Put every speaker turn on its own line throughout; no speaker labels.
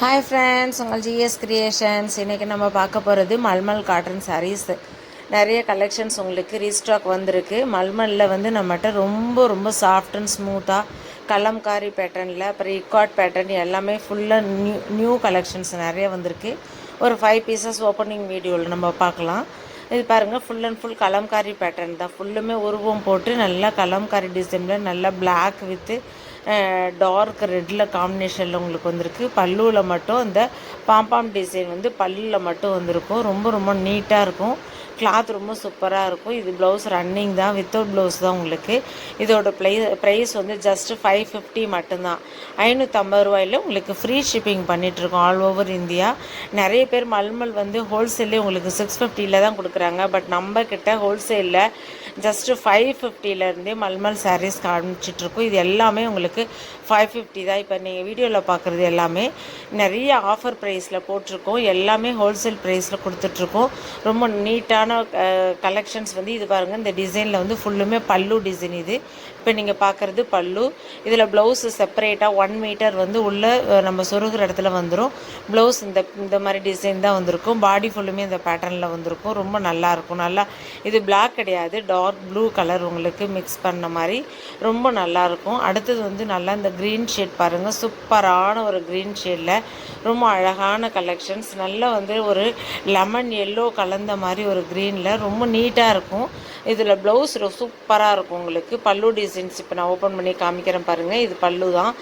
Hi friends உங்கள் GS creations இன்றைக்கி நம்ம பார்க்க போகிறது மல்மல் காட்டன் சாரீஸ் நிறைய கலெக்ஷன்ஸ் உங்களுக்கு ரீஸ்டாக் வந்திருக்கு. மல்மலில் வந்து நம்மகிட்ட ரொம்ப ரொம்ப சாஃப்ட் அண்ட் ஸ்மூத்தாக கலம்காரி பேட்டர்னில் அப்புறம் ரிகார்ட் பேட்டர்ன் எல்லாமே ஃபுல்லாக நியூ நியூ கலெக்ஷன்ஸ் நிறைய வந்திருக்கு. ஒரு ஃபைவ் பீசஸ் ஓப்பனிங் வீடியோவில் நம்ம பார்க்கலாம். இது பாருங்கள் full and full kalamkari pattern தான். ஃபுல்லுமே உருவம் போட்டு நல்லா கலம்காரி டிசைனில் நல்லா பிளாக் வித்து டார்க் ரெட்டில் காம்பினேஷனில் உங்களுக்கு வந்திருக்கு. பல்லுவில் மட்டும் இந்த பாம்பாம் டிசைன் வந்து பல்லில் மட்டும் வந்திருக்கும். ரொம்ப ரொம்ப நீட்டாக இருக்கும். கிளாத் ரொம்ப சூப்பராக இருக்கும். இது ப்ளவுஸ் ரன்னிங் தான். வித்தவுட் ப்ளவுஸ் தான் உங்களுக்கு. இதோட ப்ளை ப்ரைஸ் வந்து ஜஸ்ட் ஃபைவ் ஃபிஃப்டி மட்டும்தான். ஐநூற்றம்பது ரூபாயில் உங்களுக்கு ஃப்ரீ ஷிப்பிங் பண்ணிகிட்ருக்கோம் ஆல் ஓவர் இந்தியா. நிறைய பேர் மல்மல் வந்து ஹோல்சேல்லே உங்களுக்கு சிக்ஸ் ஃபிஃப்டியில் தான் கொடுக்குறாங்க. பட் நம்ம கிட்ட ஹோல்சேலில் ஜஸ்ட்டு ஃபைவ் ஃபிஃப்டிலேருந்தே மல்மல் சாரீஸ் காமிச்சிட்ருக்கோம் இது எல்லாமே உங்களுக்கு ஃபைவ் ஃபிஃப்டி தான். இப்போ நீங்கள் வீடியோவில் பார்க்குறது எல்லாமே நிறைய ஆஃபர் ப்ரைஸில் போட்டிருக்கோம். எல்லாமே ஹோல்சேல் ப்ரைஸில் கொடுத்துட்ருக்கோம் ரொம்ப நீட்டாக நீட்டான கலெக்ஷன்ஸ் வந்து இது பாருங்கள் இந்த டிசைனில் வந்து ஃபுல்லுமே பல்லு டிசைன் இது. இப்போ நீங்கள் பார்க்குறது பல்லு. இதில் ப்ளவுஸ் செப்பரேட்டாக ஒன் மீட்டர் வந்து உள்ளே நம்ம சொருகிற இடத்துல வந்துடும் ப்ளவுஸ் இந்த இந்த மாதிரி டிசைன் தான் வந்திருக்கும். பாடி ஃபுல்லுமே இந்த பேட்டர்னில் வந்திருக்கும். ரொம்ப நல்லாயிருக்கும் நல்லா இது பிளாக் கிடையாது. டார்க் ப்ளூ கலர் உங்களுக்கு மிக்ஸ் பண்ண மாதிரி. ரொம்ப நல்லாயிருக்கும் அடுத்தது வந்து நல்லா இந்த க்ரீன் ஷேட் பாருங்கள் சூப்பரான ஒரு க்ரீன் ஷேடில் ரொம்ப அழகான கலெக்ஷன்ஸ் நல்லா வந்து ஒரு லெமன் எல்லோ கலந்த மாதிரி ஒரு க்ரீனில் ரொம்ப நீட்டாக இருக்கும். இதில் ப்ளவுஸ் சூப்பராக இருக்கும் உங்களுக்கு. பல்லு டிசைன்ஸ் இப்போ நான் ஓப்பன் பண்ணி காமிக்கிறேன் பாருங்கள் இது பல்லு தான்.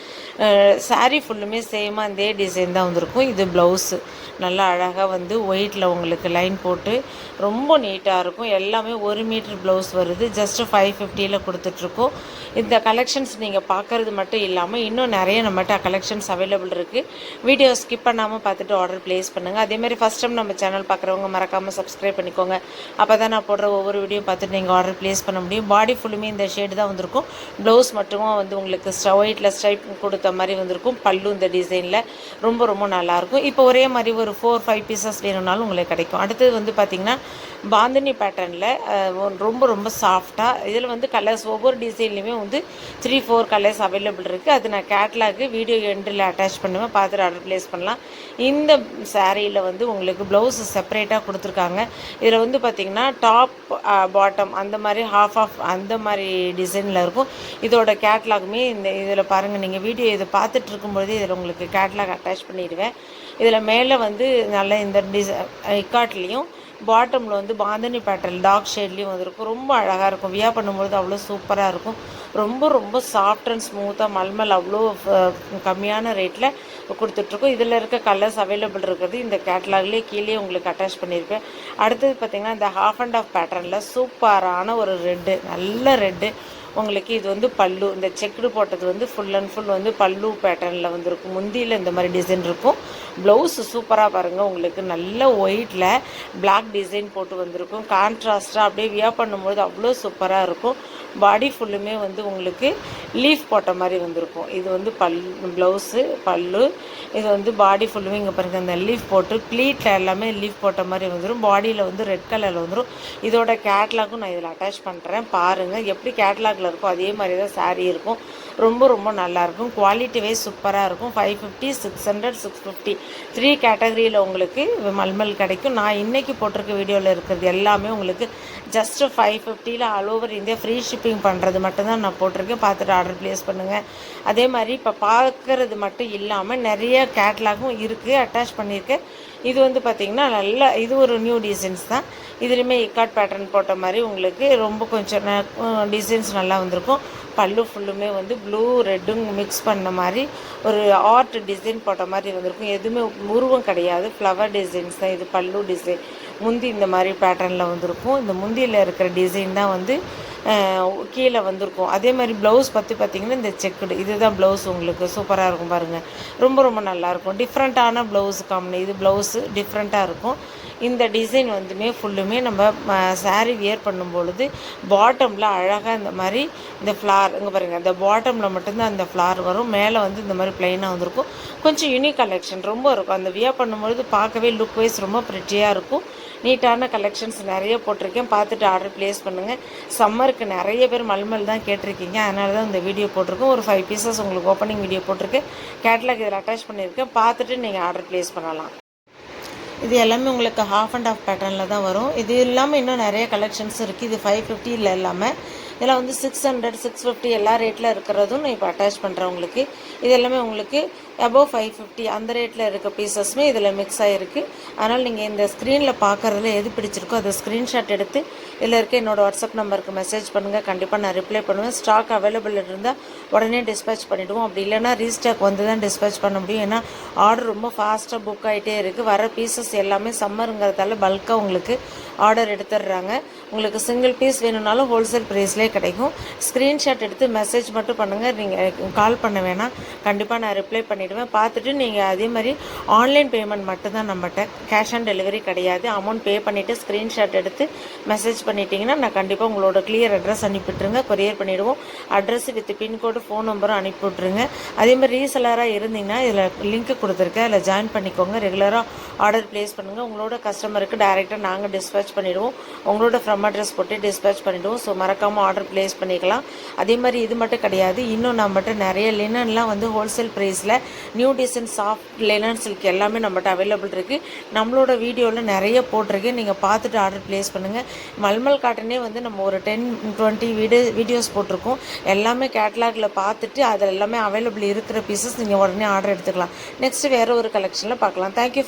சாரீ ஃபுல்லுமே சேமாக இதே டிசைன் தான் வந்திருக்கும். இது ப்ளவுஸு நல்லா அழகாக வந்து ஒயிட்டில் உங்களுக்கு லைன் போட்டு ரொம்ப நீட்டாக இருக்கும். எல்லாமே ஒரு மீட்டர் ப்ளவுஸ் வருது. ஜஸ்ட்டு ஃபைவ் ஃபிஃப்டியில் கொடுத்துட்ருக்கோம். இந்த கலெக்ஷன்ஸ் நீங்கள் பார்க்குறது மட்டும் இல்லாமல் இன்னும் நிறைய நம்மகிட்ட கலெக்ஷன்ஸ் அவைலபிள் இருக்குது வீடியோ ஸ்கிப் பண்ணாமல் பார்த்துட்டு ஆர்டர் ப்ளேஸ் பண்ணுங்கள் அதேமாதிரி ஃபஸ்ட் டைம் நம்ம சேனல் பார்க்குறவங்க மறக்காமல் சப்ஸ்கிரைப் பண்ணிக்கோங்க. அப்போ தான் நான் போடுற ஒவ்வொரு வீடியோ பார்த்துட்டு நீங்கள் ஆர்டர் ப்ளேஸ் பண்ண முடியும். பாடி ஃபுல்லுமே இந்த ஷேடு தான் வந்திருக்கும். ப்ளவுஸ் மட்டுமா வந்து உங்களுக்கு ஒயிட்டில் ஸ்ட்ரைப் கொடுத்த மாதிரி வந்திருக்கும். பல்லு இந்த டிசைனில் ரொம்ப ரொம்ப நல்லாயிருக்கும். இப்போ ஒரே மாதிரி ஒரு ஃபோர் ஃபைவ் பீசஸ் வேணும்னாலும் உங்களுக்கு கிடைக்கும். அடுத்தது வந்து பார்த்திங்கன்னா பாந்தினி பேட்டர்னில் ரொம்ப ரொம்ப சாஃப்டாக இதில் வந்து கலர்ஸ் ஒவ்வொரு டிசைன்லையுமே வந்து த்ரீ ஃபோர் கலர்ஸ் அவைலபிள் இருக்குது அது நான் கேட்லாக்கு வீடியோ எண்டில் அட்டாச் பண்ணுவேன். பார்த்துட்டு ஆர்டர் ப்ளேஸ் பண்ணலாம். இந்த சாரியில் வந்து உங்களுக்கு ப்ளவுஸ் செப்பரேட்டாக கொடுத்துருக்காங்க. இதில் வந்து பார்த்திங்கன்னா டாப் பாட்டம் அந்த மாதிரி ஹாஃப் ஆஃப் அந்த மாதிரி டிசைனில் இருக்கும். இதோட கேட்லாகுமே இந்த இதில் பாருங்கள் நீங்கள் வீடியோ இதை பார்த்துட்டு இருக்கும்பொழுது இதில் உங்களுக்கு கேட்லாக் அட்டாச் பண்ணிடுவேன். இதில் மேலே வந்து நல்ல இந்த டிசை இக்காட்லேயும் பாட்டமில் வந்து பாந்தனி பேட்டர்ன் டார்க் ஷேட்லேயும் வந்துருக்கும். ரொம்ப அழகாக இருக்கும். வியா பண்ணும்பொழுது அவ்வளோ சூப்பராக இருக்கும். ரொம்ப ரொம்ப சாஃப்ட் அண்ட் ஸ்மூத்தாக மல்மல் அவ்வளோ கம்மியான ரேட்டில் கொடுத்துட்ருக்கோம் இதில் இருக்க கலர்ஸ் அவைலபிள் இருக்கிறது இந்த கேட்லாக்லேயே கீழே உங்களுக்கு அட்டாச் பண்ணியிருப்பேன் அடுத்தது பார்த்திங்கன்னா இந்த ஹாஃப் அண்ட் ஆஃப் பேட்டர்னில் சூப்பரான ஒரு ரெட்டு நல்ல ரெட்டு உங்களுக்கு இது வந்து பல்லு இந்த செக்குடு போட்டது வந்து ஃபுல் அண்ட் ஃபுல் வந்து பல்லு பேட்டர்னில் வந்துருக்கும். முந்தியில் இந்த மாதிரி டிசைன் இருக்கும். ப்ளவுஸ் சூப்பராக பாருங்கள் உங்களுக்கு நல்ல ஒயிட்டில் பிளாக் டிசைன் போட்டு வந்திருக்கும். கான்ட்ராஸ்ட்டாக அப்படியே வியா பண்ணும்போது அவ்வளோ சூப்பராக இருக்கும். பாடி ஃபுல்லுமே வந்து உங்களுக்கு லீஃப் போட்ட மாதிரி வந்திருக்கும். இது வந்து பல் ப்ளவுஸு பல்லு இது வந்து பாடி ஃபுல்லுமே இங்கே பாருங்கள் இந்த லீஃப் போட்டு ப்ளீட்டில் எல்லாமே லீஃப் போட்ட மாதிரி வந்துடும் பாடியில் வந்து ரெட் கலரில் வந்துடும் இதோட கேட்லாக்கும் நான் இதில் அட்டாச் பண்ணுறேன் பாருங்கள் எப்படி கேட்லாகில் இருக்கும். அதே மாதிரி தான் சாரீ இருக்கும். ரொம்ப ரொம்ப நல்லாயிருக்கும் குவாலிட்டி வைஸ் சூப்பராக இருக்கும். Five fifty six hundred six fifty three கேட்டகரியில் உங்களுக்கு மல்மல் கிடைக்கும். நான் இன்றைக்கி போட்டிருக்க வீடியோவில் இருக்கிறது எல்லாமே உங்களுக்கு ஜஸ்ட்டு ஃபைவ் ஃபிஃப்டியில் all over India free shipping பண்ணுறது மட்டும்தான் நான் போட்டிருக்கேன். பார்த்துட்டு ஆர்டர் ப்ளேஸ் பண்ணுங்கள் அதே மாதிரி இப்போ பார்க்குறது மட்டும் இல்லாமல் நிறைய கேட்லாகும் இருக்குது அட்டாச் பண்ணியிருக்கேன். இது வந்து பார்த்திங்கன்னா நல்ல இது ஒரு நியூ டிசைன்ஸ் தான். இதுலேயுமே இக்காட் பேட்டர்ன் போட்ட மாதிரி உங்களுக்கு ரொம்ப கொஞ்சம் டிசைன்ஸ் நல்லா வந்திருக்கும். பல்லு ஃபுல்லுமே வந்து ப்ளூ ரெட்டும் மிக்ஸ் பண்ண மாதிரி ஒரு ஆர்ட் டிசைன் போட்ட மாதிரி வந்திருக்கும். எதுவுமே உருவம் கிடையாது. ஃப்ளவர் டிசைன்ஸ் தான் இது பல்லு டிசைன் முந்தி இந்த மாதிரி பேட்டர்னில் வந்திருக்கும். இந்த முந்தியில் இருக்கிற டிசைன் தான் வந்து கீழே வந்திருக்கும். அதே மாதிரி ப்ளவுஸ் பற்றி பார்த்திங்கன்னா இந்த செக்குடு இதுதான் ப்ளவுஸ் உங்களுக்கு சூப்பராக இருக்கும் பாருங்கள் ரொம்ப ரொம்ப நல்லாயிருக்கும். டிஃப்ரெண்ட்டான ப்ளவுஸ் காம்பனி இது ப்ளவுஸு டிஃப்ரெண்ட்டாக இருக்கும். இந்த டிசைன் வந்துமே ஃபுல்லுமே நம்ம சாரீ வியர் பண்ணும் பொழுது பாட்டமில் அழகாக இந்த மாதிரி இந்த ஃப்ளார் இங்கே பாருங்கள் இந்த பாட்டமில் மட்டும்தான் அந்த ஃப்ளார் வரும். மேலே வந்து இந்த மாதிரி ப்ளைனாக வந்திருக்கும். கொஞ்சம் யூனிக் கலெக்ஷன் ரொம்ப இருக்கும். அந்த வியர் பண்ணும்பொழுது பார்க்கவே லுக் வைஸ் ரொம்ப ப்ரிட்டியாக இருக்கும். நீட்டான கலெக்ஷன்ஸ் நிறைய போட்டிருக்கேன். பார்த்துட்டு ஆர்டர் ப்ளேஸ் பண்ணுங்கள் சம்மருக்கு நிறைய பேர் மல்மல் தான் கேட்டிருக்கீங்க. அதனால தான் இந்த வீடியோ போட்டிருக்கோம். ஒரு ஃபைவ் பீசஸ் உங்களுக்கு ஓப்பனிங் வீடியோ போட்டிருக்கேன் கேட்லாக் இதில் அட்டாச் பண்ணியிருக்கேன். பார்த்துட்டு நீங்கள் ஆர்டர் ப்ளேஸ் பண்ணலாம். இது எல்லாமே உங்களுக்கு ஹாஃப் அண்ட் ஆஃப் பேட்டர்னில் தான் வரும். இது இல்லாமல் இன்னும் நிறைய கலெக்ஷன்ஸ் இருக்குது இது ஃபைவ் ஃபிஃப்டியில் இல்லாமல் இதில் வந்து சிக்ஸ் ஹண்ட்ரட் சிக்ஸ் ஃபிஃப்டி எல்லா ரேட்டில் இருக்கிறதும் நான் இப்போ அட்டாச் பண்ணுறேன் உங்களுக்கு. இது எல்லாமே உங்களுக்கு அபோவ் ஃபைவ் ஃபிஃப்டி அந்த ரேட்டில் இருக்க பீசஸுமே இதில் மிக்ஸ் ஆகிருக்கு அதனால் நீங்கள் இந்த ஸ்க்ரீனில் பார்க்குறதுல எது பிடிச்சிருக்கோ அதை ஸ்க்ரீன்ஷாட் எடுத்து இதில் இருக்க என்னோடய வாட்ஸ்அப் நம்பருக்கு மெசேஜ் பண்ணுங்கள் கண்டிப்பாக நான் ரிப்ளை பண்ணுவேன். ஸ்டாக் அவைலபிள் இருந்தால் உடனே டிஸ்பேச் பண்ணிவிடுவோம் அப்படி இல்லைன்னா ரீஸ்டாக் வந்து தான் டிஸ்பேச் பண்ண முடியும். ஏன்னா ஆர்டர் ரொம்ப ஃபாஸ்ட்டாக புக் ஆகிட்டே இருக்குது வர பீசஸ் எல்லாமே சம்மருங்கிறதால பல்காக உங்களுக்கு ஆர்டர் எடுத்துடுறாங்க. உங்களுக்கு சிங்கிள் பீஸ் வேணும்னாலும் ஹோல்சேல் ப்ரைஸ்லேயே கிடைக்கும். ஸ்க்ரீன்ஷாட் எடுத்து மெசேஜ் மட்டும் பண்ணுங்கள் நீங்கள் கால் பண்ண வேணாம். கண்டிப்பாக நான் ரிப்ளை பண்ணிவிடுவேன் பார்த்துட்டு நீங்கள் அதே மாதிரி ஆன்லைன் பேமெண்ட் மட்டும்தான் நம்மகிட்ட. கேஷ் ஆன் டெலிவரி கிடையாது. அமௌண்ட் பே பண்ணிவிட்டு ஸ்க்ரீன்ஷாட் எடுத்து மெசேஜ் பண்ணிட்டீங்கன்னா நான் கண்டிப்பாக உங்களோட கிளியர் அட்ரஸ் அனுப்பிவிட்ருங்க கொரியர் பண்ணிவிடுவோம் அட்ரஸ் வித் பின்கோடு ஃபோன் நம்பரும் அனுப்பி விட்ருங்க அதே மாதிரி ரீசெலராக இருந்தீங்கன்னா இதில் லிங்க் கொடுத்துருக்கேன். அதில் ஜாயின் பண்ணிக்கோங்க. ரெகுலராக ஆர்டர் ப்ளேஸ் பண்ணுங்கள் உங்களோட கஸ்டமருக்கு டைரெக்டாக நாங்கள் டிஸ்பேச் பண்ணிவிடுவோம் உங்களோட ஃப்ரம் அட்ரஸ் போட்டு டிஸ்பேச் பண்ணிவிடுவோம் ஸோ மறக்காமல் ஆர்டர் ப்ளேஸ் பண்ணிக்கலாம். அதே மாதிரி இது மட்டும் கிடையாது. இன்னும் நம்மகிட்ட நிறைய லினன்லாம் வந்து ஹோல்சேல் ப்ரைஸில் new design soft linen silk எல்லாமே நம்மகிட்ட அவைலபிள் இருக்குது நம்மளோட வீடியோவில் நிறைய போட்டிருக்கு. நீங்கள் பார்த்துட்டு ஆர்டர் ப்ளேஸ் பண்ணுங்கள் மல்மல் காட்டனே வந்து நம்ம ஒரு டென் டுவெண்ட்டி வீடியோ வீடியோஸ் போட்டிருக்கோம். எல்லாமே கேட்லாகில் பார்த்துட்டு அதில் எல்லாமே அவைலபிள் இருக்கிற பீசஸ் நீங்கள் உடனே ஆர்டர் எடுத்துக்கலாம். நெக்ஸ்ட் வேறு ஒரு கலெக்ஷனில் பார்க்கலாம். தேங்க்யூ